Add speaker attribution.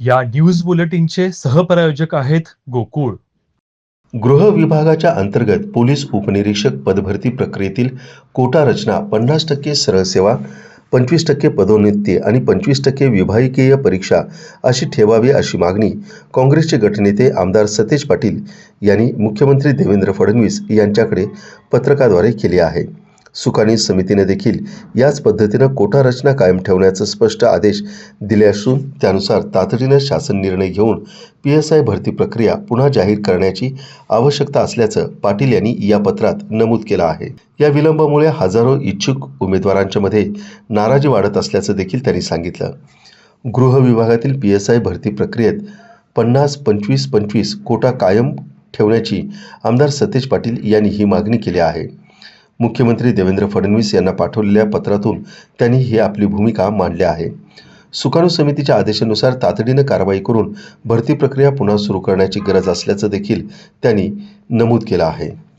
Speaker 1: या न्यूज बुलेटिनचे सहप्रायोजक आहेत गोकुळ.
Speaker 2: गृह विभागाच्या अंतर्गत पोलीस उपनिरीक्षक पदभरती प्रक्रियेतील कोटा रचना पन्नास टक्के सरळ सेवा पंचवीस टक्के पदोन्नती आणि पंचवीस टक्के विभागीय परीक्षा अशी ठेवावी अशी मागणी काँग्रेसचे गटनेते आमदार सतेज पाटील यांनी मुख्यमंत्री देवेंद्र फडणवीस यांच्याकडे पत्रकाद्वारे केली आहे. सुकाणी समितीने देखील याच पद्धतीनं कोटा रचना कायम ठेवण्याचं स्पष्ट आदेश दिले असून त्यानुसार तातडीनं शासन निर्णय घेऊन पी एस आय भरती प्रक्रिया पुन्हा जाहीर करण्याची आवश्यकता असल्याचं पाटील यांनी या पत्रात नमूद केलं आहे. या विलंबामुळे हजारो इच्छुक उमेदवारांच्या मध्ये नाराजी वाढत असल्याचं देखील त्यांनी सांगितलं. गृह विभागातील पी एस आय भरती प्रक्रियेत पन्नास पंचवीस पंचवीस कोटा कायम ठेवण्याची आमदार सतेज पाटील यांनी ही मागणी केली आहे. मुख्यमंत्री देवेंद्र फडणवीस यांना पाठवलेल्या पत्रातून त्यांनी ही आपली भूमिका मांडली आहे. सुकाणू समितीच्या आदेशानुसार तातडीनं कारवाई करून भरती प्रक्रिया पुन्हा सुरू करण्याची गरज असल्याचं देखील त्यांनी नमूद केलं आहे.